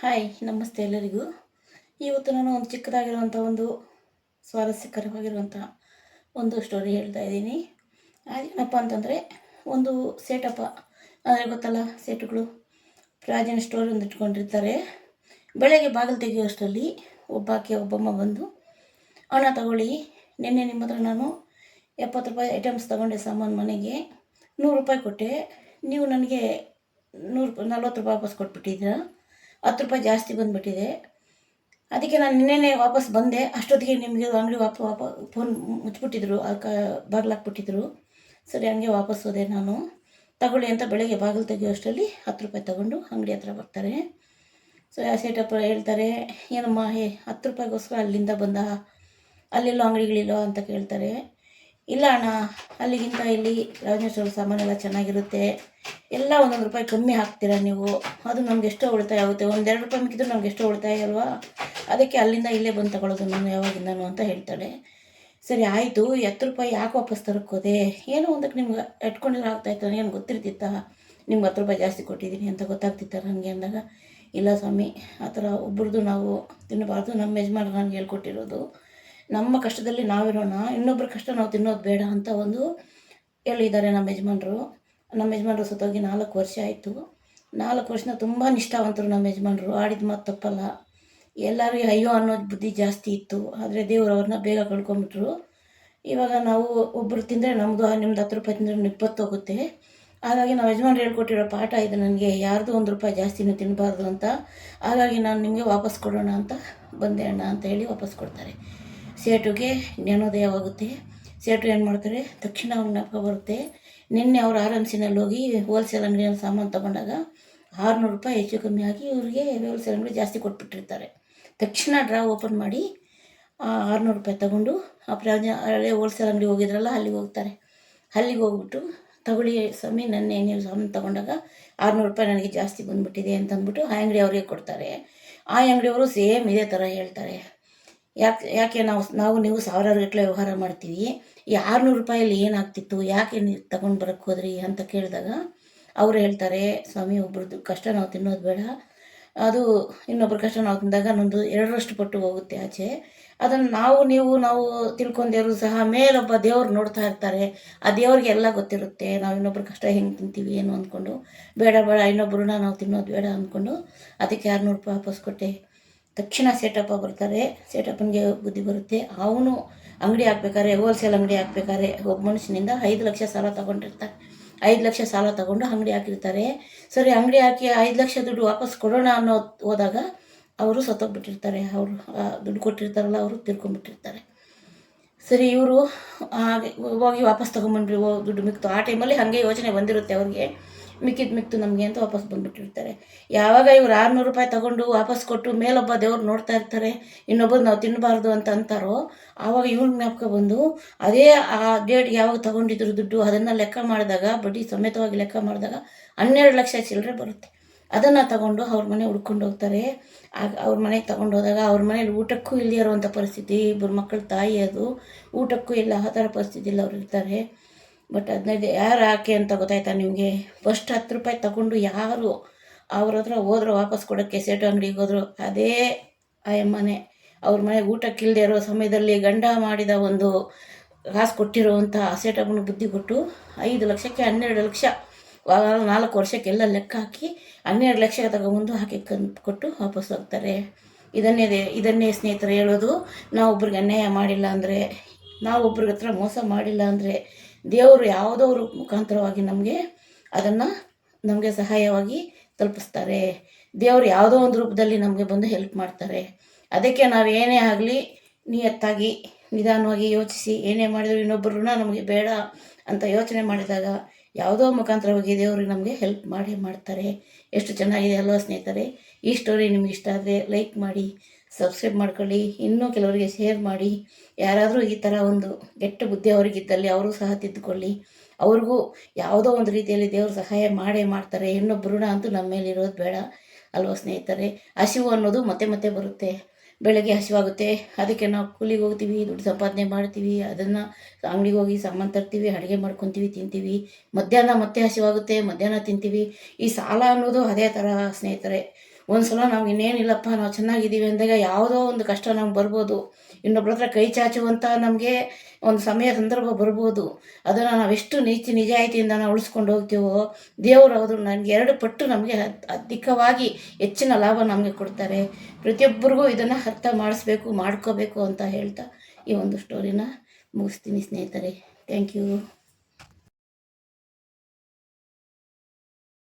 Hi, ನಮಸ್ತೆ ಎಲ್ಲರಿಗೂ. ಇವತ್ತು ನಾನು ಒಂದು ಚಿಕ್ಕದಾಗಿರುವಂಥ ಒಂದು ಸ್ವಾರಸ್ಯಕರವಾಗಿರುವಂಥ ಒಂದು ಸ್ಟೋರಿ ಹೇಳ್ತಾ ಇದ್ದೀನಿ. ಅದೇನಪ್ಪ ಅಂತಂದರೆ, ಒಂದು ಸೇಟಪ್ಪ ಅಂದರೆ ಗೊತ್ತಲ್ಲ ಸೇಟುಗಳು ಪ್ರಾಚೀನ ಸ್ಟೋರಿ ಒಂದು ಇಟ್ಕೊಂಡಿರ್ತಾರೆ. ಬೆಳಗ್ಗೆ ಬಾಗಿಲು ತೆಗೆಯುವಷ್ಟರಲ್ಲಿ ಒಬ್ಬಾಕೆ ಒಬ್ಬಮ್ಮ ಬಂದು ಹಣ ತಗೊಳ್ಳಿ. ನಿನ್ನೆ ನಿಮ್ಮ ಹತ್ರ ನಾನು ಎಪ್ಪತ್ತು ರೂಪಾಯಿ ಐಟಮ್ಸ್ ತೊಗೊಂಡೆ ಸಾಮಾನು ಮನೆಗೆ. ನೂರು ರೂಪಾಯಿ ಕೊಟ್ಟೆ. ನೀವು ನನಗೆ ನೂರು, ನಲ್ವತ್ತು ರೂಪಾಯಿ ವಾಪಸ್ ಕೊಟ್ಬಿಟ್ಟಿದ್ದೀರಾ? ಹತ್ತು ರೂಪಾಯಿ ಜಾಸ್ತಿ ಬಂದುಬಿಟ್ಟಿದೆ. ಅದಕ್ಕೆ ನಾನು ನಿನ್ನೆನೇ ವಾಪಸ್ ಬಂದೆ. ಅಷ್ಟೊತ್ತಿಗೆ ನಿಮಗೆ ಅಂಗಡಿ ವಾಪ ವಾಪ, ಫೋನ್ ಮುಚ್ಚಿಬಿಟ್ಟಿದ್ರು. ಕ ಬಾಗಿಲಾಕ್ಬಿಟ್ಟಿದ್ರು. ಸರಿ, ಹಂಗೆ ವಾಪಸ್ ಹೋದೆ ನಾನು. ತಗೊಳ್ಳಿ ಅಂತ ಬೆಳಗ್ಗೆ ಬಾಗಿಲು ತೆಗೆಯುವಷ್ಟರಲ್ಲಿ ಹತ್ತು ರೂಪಾಯಿ ತಗೊಂಡು ಅಂಗಡಿ ಹತ್ರ ಬರ್ತಾರೆ. ಸೊ ಆ ಸೇಟಪ್ಪ ಹೇಳ್ತಾರೆ, ಏನಮ್ಮ, ಹೇ, ಹತ್ತು ರೂಪಾಯಿಗೋಸ್ಕರ ಅಲ್ಲಿಂದ ಬಂದ? ಅಲ್ಲೆಲ್ಲೋ ಅಂಗಡಿಗಳಿಲ್ಲೋ? ಅಂತ ಕೇಳ್ತಾರೆ. ಇಲ್ಲ ಅಣ್ಣ, ಅಲ್ಲಿಗಿಂತ ಇಲ್ಲಿ ರಾಜೇಶ್ವರ ಸಾಮಾನು ಸಾಮಾನೆಲ್ಲ ಚೆನ್ನಾಗಿರುತ್ತೆ. ಎಲ್ಲ ಒಂದೊಂದು ರೂಪಾಯಿ ಕಮ್ಮಿ ಹಾಕ್ತೀರಾ ನೀವು? ಅದು ನಮ್ಗೆ ಎಷ್ಟೋ ಉಳಿತಾಯ ಆಗುತ್ತೆ. ಒಂದೆರಡು ರೂಪಾಯಿ ಮಿಕ್ಕಿದ್ರು ನಮ್ಗೆ ಎಷ್ಟೋ ಉಳಿತಾಯ ಅಲ್ವಾ? ಅದಕ್ಕೆ ಅಲ್ಲಿಂದ ಇಲ್ಲೇ ಬಂದು ತಗೊಳ್ಳೋದು ನಾನು ಯಾವಾಗಿಂದನು ಅಂತ ಹೇಳ್ತಾಳೆ. ಸರಿ, ಆಯಿತು. ಹತ್ತು ರೂಪಾಯಿ ಯಾಕೆ ವಾಪಸ್ ತರಕ್ಕೆ ಹೋದೆ ಏನೋ ಒಂದಕ್ಕೆ ನಿಮ್ಗೆ ಇಟ್ಕೊಂಡಿರೋ ಆಗ್ತಾಯಿತ್ತು ಏನು ಗೊತ್ತಿರ್ತಿತ್ತಾ? ನಿಮ್ಗೆ ಹತ್ತು ರೂಪಾಯಿ ಜಾಸ್ತಿ ಕೊಟ್ಟಿದ್ದೀನಿ ಅಂತ ಗೊತ್ತಾಗ್ತಿತ್ತ ನನಗೆ ಅಂದಾಗ? ಇಲ್ಲ ಸ್ವಾಮಿ, ಆ ಥರ ಒಬ್ರದ್ದು ನಾವು ತಿನ್ನಬಾರ್ದು. ನಮ್ಮ ಯಜಮಾನ್ರು ನನಗೆ ಹೇಳ್ಕೊಟ್ಟಿರೋದು. ನಮ್ಮ ಕಷ್ಟದಲ್ಲಿ ನಾವಿರೋಣ ಇನ್ನೊಬ್ಬರ ಕಷ್ಟ ನಾವು ತಿನ್ನೋದು ಬೇಡ ಅಂತ ಒಂದು ಹೇಳಿದ್ದಾರೆ ನಮ್ಮ ಯಜಮಾನ್ರು. ನಮ್ಮ ಯಜಮಾನ್ರು ಸತ್ತೋಗಿ ನಾಲ್ಕು ವರ್ಷ ಆಯಿತು. ನಾಲ್ಕು ವರ್ಷನ ತುಂಬ ನಿಷ್ಠಾವಂತರು ನಮ್ಮ ಯಜಮಾನ್ರು. ಆಡಿದ ಮಾತು ತಪ್ಪಲ್ಲ. ಎಲ್ಲರಿಗೂ ಅಯ್ಯೋ ಅನ್ನೋದು ಬುದ್ಧಿ ಜಾಸ್ತಿ ಇತ್ತು. ಆದರೆ ದೇವರು ಅವ್ರನ್ನ ಬೇಗ ಕಳ್ಕೊಂಬಿಟ್ರು. ಇವಾಗ ನಾವು ಒಬ್ಬರು ತಿಂದರೆ ನಮ್ಮದು ನಿಮ್ದು ಹತ್ತು ರೂಪಾಯಿ ತಿಂದರೆ ಇಪ್ಪತ್ತು ಹೋಗುತ್ತೆ. ಹಾಗಾಗಿ ನಾವು ಯಜಮಾನ್ರು ಹೇಳ್ಕೊಟ್ಟಿರೋ ಪಾಠ ಇದು ನನಗೆ ಯಾರ್ದು ಒಂದು ರೂಪಾಯಿ ಜಾಸ್ತಿನೂ ತಿನ್ನಬಾರ್ದು ಅಂತ. ಹಾಗಾಗಿ ನಾನು ನಿಮಗೆ ವಾಪಸ್ ಕೊಡೋಣ ಅಂತ ಬಂದೆ ಅಣ್ಣ ಅಂತ ಹೇಳಿ ವಾಪಸ್ ಕೊಡ್ತಾರೆ. ಸೇಟುಗೆ ಜ್ಞಾನೋದಯವಾಗುತ್ತೆ. ಸೇಟು ಏನು ಮಾಡ್ತಾರೆ? ತಕ್ಷಣ ಅವ್ರ ಜ್ಞಾಪಕ ಬರುತ್ತೆ. ನಿನ್ನೆ ಅವ್ರು ಆರ್ ಎಂ ಹೋಗಿ ಹೋಲ್ಸೇಲ್ ಅಂಗಡಿಯಲ್ಲಿ ಸಾಮಾನು ತೊಗೊಂಡಾಗ ಆರುನೂರು ರೂಪಾಯಿ ಹೆಚ್ಚು ಕಮ್ಮಿ ಆಗಿ ಇವ್ರಿಗೆ ಹೋಲ್ಸೇಲ್ ಅಂಗಡಿ ಜಾಸ್ತಿ ಕೊಟ್ಬಿಟ್ಟಿರ್ತಾರೆ. ತಕ್ಷಣ ಡ್ರಾ ಓಪನ್ ಮಾಡಿ ಆರುನೂರು ರೂಪಾಯಿ ತಗೊಂಡು ಆ ಹಳೆ ಹೋಲ್ಸೇಲ್ ಅಂಗಡಿ ಹೋಗಿದ್ರಲ್ಲ, ಅಲ್ಲಿಗೆ ಹೋಗ್ತಾರೆ. ಅಲ್ಲಿಗೆ ಹೋಗ್ಬಿಟ್ಟು ತಗೊಳ್ಳಿ ಸ್ವಾಮಿ, ನನ್ನ ನೀವು ಸಾಮಾನು ತೊಗೊಂಡಾಗ ಆರುನೂರು ರೂಪಾಯಿ ನನಗೆ ಜಾಸ್ತಿ ಬಂದುಬಿಟ್ಟಿದೆ ಅಂತಂದ್ಬಿಟ್ಟು ಆ ಅಂಗಡಿ ಅವರಿಗೆ ಕೊಡ್ತಾರೆ. ಆ ಅಂಗಡಿಯವರು ಸೇಮ್ ಇದೇ ಥರ ಹೇಳ್ತಾರೆ. ಯಾಕೆ ಯಾಕೆ ನಾವು ನಾವು ನೀವು ಸಾವಿರಾರು ಗಟ್ಟಲೆ ವ್ಯವಹಾರ ಮಾಡ್ತೀವಿ? ಈ ಆರುನೂರು ರೂಪಾಯಲ್ಲಿ ಏನಾಗ್ತಿತ್ತು? ಯಾಕೆ ನೀವು ತಗೊಂಡು ಬರೋಕ್ಕೆ ಹೋದ್ರಿ ಅಂತ ಕೇಳಿದಾಗ ಅವರು ಹೇಳ್ತಾರೆ, ಸ್ವಾಮಿ, ಒಬ್ರದ್ದು ಕಷ್ಟ ನಾವು ತಿನ್ನೋದು ಬೇಡ. ಅದು ಇನ್ನೊಬ್ರ ಕಷ್ಟ ನಾವು ತಿಂದಾಗ ನಂದು ಎರಡರಷ್ಟು ಪಟ್ಟು ಹೋಗುತ್ತೆ ಆಚೆ. ಅದನ್ನು ನಾವು, ನೀವು, ನಾವು ತಿಳ್ಕೊಂಡೇರು ಸಹ ಮೇಲೊಬ್ಬ ದೇವ್ರು ನೋಡ್ತಾ ಇರ್ತಾರೆ. ಆ ದೇವ್ರಿಗೆ ಎಲ್ಲ ಗೊತ್ತಿರುತ್ತೆ, ನಾವು ಇನ್ನೊಬ್ರ ಕಷ್ಟ ಹೆಂಗೆ ತಿಂತೀವಿ, ಏನು ಅಂದ್ಕೊಂಡು. ಬೇಡ ಬೇಡ ಇನ್ನೊಬ್ಬರನ್ನ ನಾವು ತಿನ್ನೋದು ಬೇಡ ಅಂದ್ಕೊಂಡು ಅದಕ್ಕೆ ಆರುನೂರು ರೂಪಾಯಿ ವಾಪಸ್ ಕೊಟ್ಟೆ. ತಕ್ಷಣ ಸೇಟಪ್ಪ ಬರ್ತಾರೆ. ಸೇಟಪ್ಪನಿಗೆ ಬುದ್ಧಿ ಬರುತ್ತೆ. ಅವನು ಅಂಗಡಿ ಹಾಕ್ಬೇಕಾದ್ರೆ ಹೋಲ್ಸೇಲ್ ಅಂಗಡಿ ಹಾಕ್ಬೇಕಾದ್ರೆ, ಒಬ್ಬ ಮನುಷ್ಯನಿಂದ ಐದು ಲಕ್ಷ ಸಾಲ ತಗೊಂಡಿರ್ತಾರೆ ಐದು ಲಕ್ಷ ಸಾಲ ತಗೊಂಡು ಅಂಗಡಿ ಹಾಕಿರ್ತಾರೆ. ಸರಿ, ಅಂಗಡಿ ಹಾಕಿ ಐದು ಲಕ್ಷ ದುಡ್ಡು ವಾಪಸ್ ಕೊಡೋಣ ಅನ್ನೋ ಹೋದಾಗ ಅವರು ಸತ್ತೋಗ್ಬಿಟ್ಟಿರ್ತಾರೆ. ಅವರು ದುಡ್ಡು ಕೊಟ್ಟಿರ್ತಾರಲ್ಲ, ಅವರು ತಿರ್ಕೊಂಡ್ಬಿಟ್ಟಿರ್ತಾರೆ. ಸರಿ, ಇವರು ಹೋಗಿ ವಾಪಸ್ ತೊಗೊಂಬಂದ್ರಿ ಓ ದುಡ್ಡು ಮಿಕ್ತು. ಆ ಟೈಮಲ್ಲಿ ಹಾಗೆ ಯೋಚನೆ ಬಂದಿರುತ್ತೆ ಅವ್ರಿಗೆ. ಮಿಕ್ಕಿದ್ದು ಮಿಕ್ತು ನಮಗೆ ಅಂತ ವಾಪಸ್ ಬಂದುಬಿಟ್ಟಿರ್ತಾರೆ. ಯಾವಾಗ ಇವ್ರು ಆರುನೂರು ರೂಪಾಯಿ ತಗೊಂಡು ವಾಪಸ್ ಕೊಟ್ಟು ಮೇಲೊಬ್ಬ ದೇವ್ರು ನೋಡ್ತಾ ಇರ್ತಾರೆ ಇನ್ನೊಬ್ಬರು ನಾವು ತಿನ್ನಬಾರ್ದು ಅಂತ ಅಂತಾರೋ, ಆವಾಗ ಇವ್ರ ಜ್ಞಾಪಕ ಬಂದು ಅದೇ ಆ ಡೇಟ್ ಯಾವಾಗ ತಗೊಂಡಿದ್ರು ದುಡ್ಡು ಅದನ್ನು ಲೆಕ್ಕ ಮಾಡಿದಾಗ, ಬಡ್ಡಿ ಸಮೇತವಾಗಿ ಲೆಕ್ಕ ಮಾಡಿದಾಗ ಹನ್ನೆರಡು ಲಕ್ಷ ಚಿಲ್ಲರೆ ಬರುತ್ತೆ. ಅದನ್ನು ತಗೊಂಡು ಅವ್ರ ಮನೆ ಹುಡ್ಕೊಂಡು ಹೋಗ್ತಾರೆ. ಅವ್ರ ಮನೆಗೆ ತಗೊಂಡು ಹೋದಾಗ ಅವ್ರ ಮನೇಲಿ ಊಟಕ್ಕೂ ಇಲ್ಲದೇ ಇರುವಂಥ ಪರಿಸ್ಥಿತಿ ಇಬ್ಬರು ಮಕ್ಕಳ ತಾಯಿ ಅದು, ಊಟಕ್ಕೂ ಇಲ್ಲ, ಆ ಥರ ಪರಿಸ್ಥಿತಿಯಲ್ಲಿ ಅವ್ರು ಇರ್ತಾರೆ. ಬಟ್ ಹದಿನೈದು ಯಾರು ಹಾಕಿ ಅಂತ ಗೊತ್ತಾಯ್ತಾ ನಿಮಗೆ? ಫಸ್ಟ್ ಹತ್ತು ರೂಪಾಯಿ ತಗೊಂಡು ಯಾರು ಅವ್ರ ಹತ್ರ ಹೋದ್ರು ವಾಪಸ್ ಕೊಡೋಕ್ಕೆ ಸೇಟು ಅಂಗಡಿಗೆ ಹೋದ್ರು ಅದೇ ಆಯಮ್ಮನೆ ಅವ್ರ ಮನೆ ಊಟಕ್ಕಿಲ್ಲದೆ ಇರೋ ಸಮಯದಲ್ಲಿ ಗಂಡ ಮಾಡಿದ ಒಂದು ಕಾಸು ಕೊಟ್ಟಿರುವಂಥ ಸೇಟಮ್ಮನ ಬುದ್ಧಿ ಕೊಟ್ಟು ಐದು ಲಕ್ಷಕ್ಕೆ ಹನ್ನೆರಡು ಲಕ್ಷ ನಾಲ್ಕು ವರ್ಷಕ್ಕೆಲ್ಲ ಲೆಕ್ಕ ಹಾಕಿ ಹನ್ನೆರಡು ಲಕ್ಷ ತಗೊಬಂದು ಹಾಕಿ ಕನ್ ಕೊಟ್ಟು ವಾಪಸ್ ಹೋಗ್ತಾರೆ. ಇದನ್ನೇ ಇದನ್ನೇ ಸ್ನೇಹಿತರು ಹೇಳೋದು. ನಾವು ಒಬ್ರಿಗೆ ಅನ್ಯಾಯ ಮಾಡಿಲ್ಲ ಅಂದರೆ, ನಾವು ಒಬ್ರಿಗೆ ಹತ್ರ ಮೋಸ ಮಾಡಿಲ್ಲ ಅಂದರೆ ದೇವರು ಯಾವುದೋ ರೂಪ ಮುಖಾಂತರವಾಗಿ ನಮಗೆ ಅದನ್ನು ನಮಗೆ ಸಹಾಯವಾಗಿ ತಲುಪಿಸ್ತಾರೆ. ದೇವರು ಯಾವುದೋ ಒಂದು ರೂಪದಲ್ಲಿ ನಮಗೆ ಬಂದು ಹೆಲ್ಪ್ ಮಾಡ್ತಾರೆ. ಅದಕ್ಕೆ ನಾವು ಏನೇ ಆಗಲಿ ನಿಯತ್ತಾಗಿ, ನಿಧಾನವಾಗಿ ಯೋಚಿಸಿ, ಏನೇ ಮಾಡಿದರೂ ಇನ್ನೊಬ್ಬರು ನಮಗೆ ಬೇಡ ಅಂತ ಯೋಚನೆ ಮಾಡಿದಾಗ ಯಾವುದೋ ಮುಖಾಂತರವಾಗಿ ದೇವರು ನಮಗೆ ಹೆಲ್ಪ್ ಮಾಡಿ ಮಾಡ್ತಾರೆ. ಎಷ್ಟು ಚೆನ್ನಾಗಿದೆ ಅಲ್ವಾ ಸ್ನೇಹಿತರೆ? ಈ ಸ್ಟೋರಿ ನಿಮಗೆ ಇಷ್ಟ ಆದರೆ ಲೈಕ್ ಮಾಡಿ ಸಬ್ಸ್ಕ್ರೈಬ್ ಮಾಡ್ಕೊಳ್ಳಿ. ಇನ್ನೂ ಕೆಲವರಿಗೆ ಶೇರ್ ಮಾಡಿ. ಯಾರಾದರೂ ಈ ಥರ ಒಂದು ಕೆಟ್ಟ ಬುದ್ಧಿ ಅವರಿಗಿದ್ದಲ್ಲಿ ಅವರು ಸಹ ತಿದ್ದುಕೊಳ್ಳಿ. ಅವ್ರಿಗೂ ಯಾವುದೋ ಒಂದು ರೀತಿಯಲ್ಲಿ ದೇವರು ಸಹಾಯ ಮಾಡೇ ಮಾಡ್ತಾರೆ. ಇನ್ನೊಬ್ಬ ಋಣ ಅಂತೂ ನಮ್ಮ ಮೇಲೆ ಇರೋದು ಬೇಡ ಅಲ್ವಾ ಸ್ನೇಹಿತರೆ? ಹಸಿವು ಅನ್ನೋದು ಮತ್ತೆ ಮತ್ತೆ ಬರುತ್ತೆ. ಬೆಳಗ್ಗೆ ಹಸಿವಾಗುತ್ತೆ. ಅದಕ್ಕೆ ನಾವು ಕೂಲಿಗೆ ಹೋಗ್ತೀವಿ, ದುಡ್ಡು ಸಂಪಾದನೆ ಮಾಡ್ತೀವಿ. ಅದನ್ನು ಅಂಗಡಿಗೆ ಹೋಗಿ ಸಾಮಾನು ತರ್ತೀವಿ, ಅಡುಗೆ ಮಾಡ್ಕೊತೀವಿ, ತಿಂತೀವಿ. ಮಧ್ಯಾಹ್ನ ಮತ್ತೆ ಹಸಿವಾಗುತ್ತೆ, ಮಧ್ಯಾಹ್ನ ತಿಂತೀವಿ. ಈ ಸಾಲ ಅನ್ನೋದು ಅದೇ ಥರ ಸ್ನೇಹಿತರೆ. ಒಂದು ಸಲ ನಾವು ಇನ್ನೇನಿಲ್ಲಪ್ಪ, ನಾವು ಚೆನ್ನಾಗಿದ್ದೀವಿ ಅಂದಾಗ ಯಾವುದೋ ಒಂದು ಕಷ್ಟ ನಮ್ಗೆ ಬರ್ಬೋದು. ಇನ್ನೊಬ್ಬರ ಹತ್ರ ಕೈ ಚಾಚುವಂಥ ನಮಗೆ ಒಂದು ಸಮಯ ಸಂದರ್ಭ ಬರ್ಬೋದು. ಅದನ್ನು ನಾವೆಷ್ಟು ನೀತಿ ನಿಜಾಯಿತಿಯಿಂದ ನಾವು ಉಳಿಸ್ಕೊಂಡು ಹೋಗ್ತೀವೋ, ದೇವರು ಅವರು ನನಗೆ ಎರಡು ಪಟ್ಟು ನಮಗೆ ಅಧಿಕವಾಗಿ ಹೆಚ್ಚಿನ ಲಾಭ ನಮಗೆ ಕೊಡ್ತಾರೆ. ಪ್ರತಿಯೊಬ್ಬರಿಗೂ ಇದನ್ನು ಅರ್ಥ ಮಾಡಿಸ್ಬೇಕು, ಮಾಡ್ಕೋಬೇಕು ಅಂತ ಹೇಳ್ತಾ ಈ ಒಂದು ಸ್ಟೋರಿನ ಮುಗಿಸ್ತೀನಿ ಸ್ನೇಹಿತರೆ. Thank you